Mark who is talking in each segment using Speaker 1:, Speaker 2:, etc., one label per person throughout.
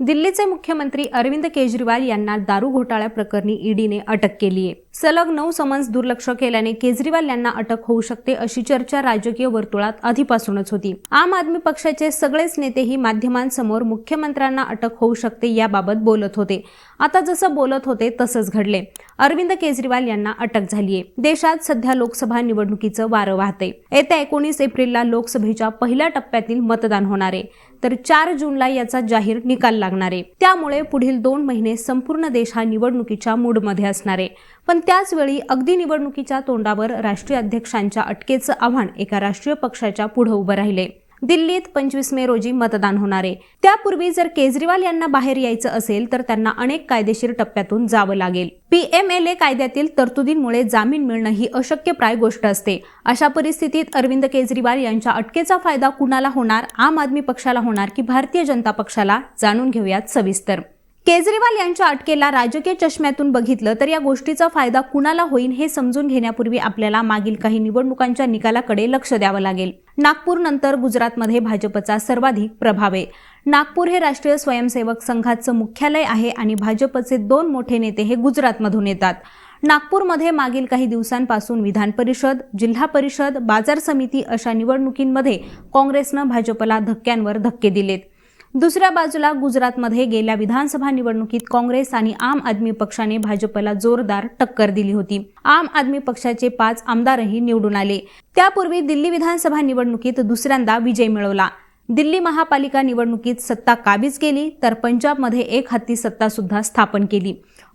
Speaker 1: दिल्लीचे मुख्यमंत्री अरविंद केजरीवाल यांना दारू घोटाळ्या प्रकरणी ईडीने अटक केली आहे. सलग नऊ समन्स दुर्लक्ष केल्याने केजरीवाल यांना अटक होऊ शकते अशी चर्चा राजकीय वर्तुळात आधीपासूनच होती. आम आदमी पक्षाचे सगळेच नेतेही माध्यमांसमोर मुख्यमंत्र्यांना अटक होऊ शकते याबाबत बोलत होते. आता जसं बोलत होते तसंच घडले. अरविंद केजरीवाल यांना अटक झालीय देशात सध्या लोकसभा निवडणुकीचं वारं वाहते येत्या एकोणीस एप्रिलला लोकसभेच्या पहिल्या टप्प्यातील मतदान होणार आहे. तर चार जूनला याचा जाहीर निकाल लागणार. आहे त्यामुळे पुढील दोन महिने संपूर्ण देश हा निवडणुकीच्या मूडमध्ये असणार आहे. पण त्याच वेळी अगदी निवडणुकीच्या तोंडावर राष्ट्रीय अध्यक्षांच्या अटकेचं आव्हान एका राष्ट्रीय पक्षाच्या पुढे उभं राहिले. दिल्लीत पंचवीस मे रोजी मतदान होणार आहे. त्यापूर्वी जर केजरीवाल यांना बाहेर यायचं असेल तर त्यांना अनेक कायदेशीर टप्प्यातून जावं लागेल. पीएमएलए कायद्यातील तरतुदींमुळे जामीन मिळणं ही अशक्यप्राय गोष्ट असते. अशा परिस्थितीत अरविंद केजरीवाल यांच्या अटकेचा फायदा कुणाला होणार आम आदमी पक्षाला होणार की भारतीय जनता पक्षाला? जाणून घेऊयात सविस्तर. केजरीवाल यांच्या अटकेला राजकीय चष्म्यातून बघितलं तर या गोष्टीचा फायदा कुणाला होईल हे समजून घेण्यापूर्वी आपल्याला मागील काही निवडणुकांच्या निकालाकडे लक्ष द्यावं लागेल. नागपूर नंतर गुजरातमध्ये भाजपचा सर्वाधिक प्रभाव आहे. नागपूर हे राष्ट्रीय स्वयंसेवक संघाचं मुख्यालय आहे आणि भाजपचे दोन मोठे नेते हे गुजरातमधून येतात. नागपूरमध्ये मागील काही दिवसांपासून विधान परिषद जिल्हा परिषद बाजार समिती अशा निवडणुकींमध्ये काँग्रेसनं भाजपला धक्क्यांवर धक्के दिलेत. दुसऱ्या बाजूला गुजरातमध्ये गेल्या विधानसभा निवडणुकीत काँग्रेस आणि आम आदमी पक्षाने भाजपला जोरदार टक्कर दिली होती. आम आदमी पक्षाचे पाच आमदारही निवडून आले. त्यापूर्वी दिल्ली विधानसभा निवडणुकीत दुसऱ्यांदा विजय मिळवला. दिल्ली महापालिका निवडणुकीत सत्ता काबीज केली तर पंजाबमध्ये एक हत्ती सत्ता सुद्धा स्थापन केली.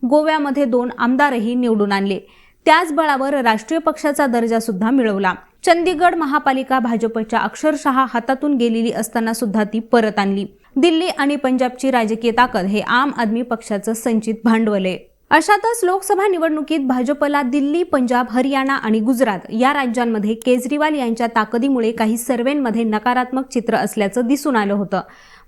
Speaker 1: गोव्यामध्ये दोन आमदारही निवडून आणले. त्याच बळावर राष्ट्रीय पक्षाचा दर्जा सुद्धा मिळवला. चंदीगड महापालिका भाजपच्या अक्षरशः हातातून गेलेली असताना सुद्धा ती परत आणली. दिल्ली आणि पंजाबची राजकीय ताकद हे आम आदमी पक्षाचं संचित भांडवल. आहे अशातच लोकसभा निवडणुकीत भाजपला दिल्ली पंजाब हरियाणा आणि गुजरात या राज्यांमध्ये केजरीवाल यांच्या ताकदीमुळे काही सर्वेंमध्ये नकारात्मक चित्र असल्याचं दिसून आलं होतं.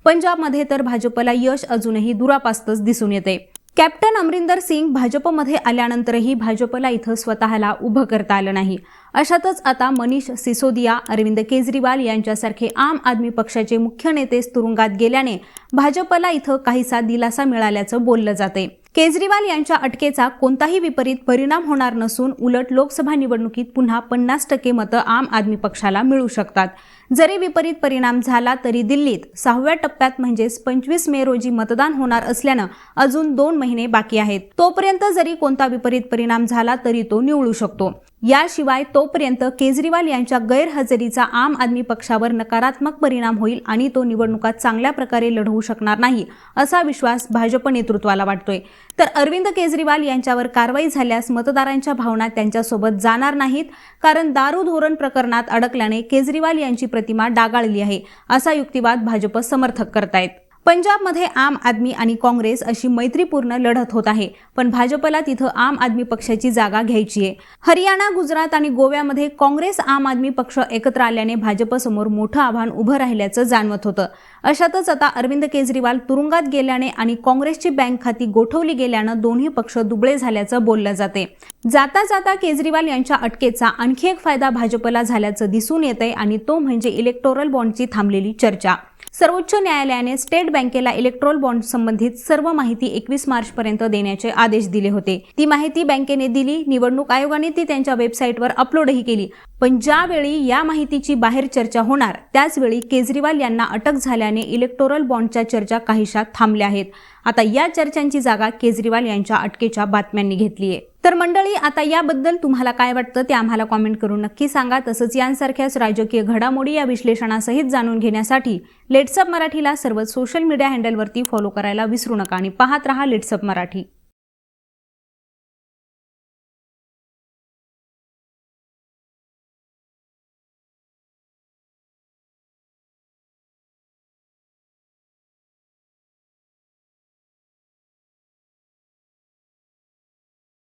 Speaker 1: पंजाबमध्ये तर भाजपला यश अजूनही दुरापास्तच दिसून येते. कॅप्टन अमरिंदर सिंग भाजपमध्ये आल्यानंतरही भाजपला इथं स्वतःला उभं करता आलं नाही. अशातच आता मनीष सिसोदिया अरविंद केजरीवाल यांच्यासारखे आम आदमी पक्षाचे मुख्य नेते तुरुंगात गेल्याने भाजपला इथं काहीसा दिलासा मिळाल्याचं बोललं जाते. केजरीवाल यांच्या अटकेचा कोणताही विपरीत परिणाम होणार नसून उलट लोकसभा निवडणुकीत पुन्हा पन्नास टक्के मतं आम आदमी पक्षाला मिळू शकतात. जरी विपरीत परिणाम झाला तरी दिल्लीत सहाव्या टप्प्यात म्हणजेच पंचवीस मे रोजी मतदान होणार असल्यानं अजून दोन महिने बाकी आहेत. तोपर्यंत जरी कोणता विपरीत परिणाम झाला तरी तो निवळू शकतो. याशिवाय तोपर्यंत केजरीवाल यांच्या गैरहजेरीचा आम आदमी पक्षावर नकारात्मक परिणाम होईल आणि तो निवडणुका चांगल्या प्रकारे लढवू शकणार नाही असा विश्वास भाजप नेतृत्वाला वाटतोय. तर अरविंद केजरीवाल यांच्यावर कारवाई झाल्यास मतदारांच्या भावना त्यांच्यासोबत जाणार नाहीत कारण दारू धोरण प्रकरणात अडकल्याने केजरीवाल यांची प्रतिमा डागाळली आहे असा युक्तिवाद भाजप समर्थक करतायत. पंजाबमध्ये आम आदमी आणि काँग्रेस अशी मैत्रीपूर्ण लढत होत आहे पण भाजपला तिथं आम आदमी पक्षाची जागा घ्यायची आहे. हरियाणा गुजरात आणि गोव्यामध्ये काँग्रेस आम आदमी पक्ष एकत्र आल्याने भाजपसमोर मोठं आव्हान उभं राहिल्याचं जाणवत होतं. अशातच आता अरविंद केजरीवाल तुरुंगात गेल्याने आणि काँग्रेसची बँक खाती गोठवली गेल्यानं दोन्ही पक्ष दुबळे झाल्याचं बोललं जाते. जाता जाता केजरीवाल यांच्या अटकेचा आणखी एक फायदा भाजपला झाल्याचं दिसून येतंय आणि तो म्हणजे इलेक्टोरल बॉन्डची थांबलेली चर्चा. सर्वोच्च न्यायालयाने स्टेट बँकेला इलेक्ट्रोल बॉन्ड संबंधित सर्व माहिती एकवीस मार्च पर्यंत देण्याचे आदेश दिले होते. ती माहिती बँकेने दिली निवडणूक आयोगाने ती त्यांच्या वेबसाईटवर अपलोडही केली. पण ज्यावेळी या माहितीची बाहेर चर्चा होणार त्याचवेळी केजरीवाल यांना अटक झाल्याने इलेक्टोरल बॉन्डच्या चर्चा काहीशा थांबल्या आहेत. आता या चर्चांची जागा केजरीवाल यांच्या अटकेच्या बातम्यांनी घेतली आहे तर मंडळी आता याबद्दल तुम्हाला काय वाटतं ते आम्हाला कॉमेंट करून नक्की सांगा. तसंच यांसारख्याच राजकीय घडामोडी या विश्लेषणासहित जाणून घेण्यासाठी लेट्सअप मराठीला सर्व सोशल मीडिया हँडलवरती फॉलो करायला विसरू नका आणि पाहत रहा लेट्सअप मराठी.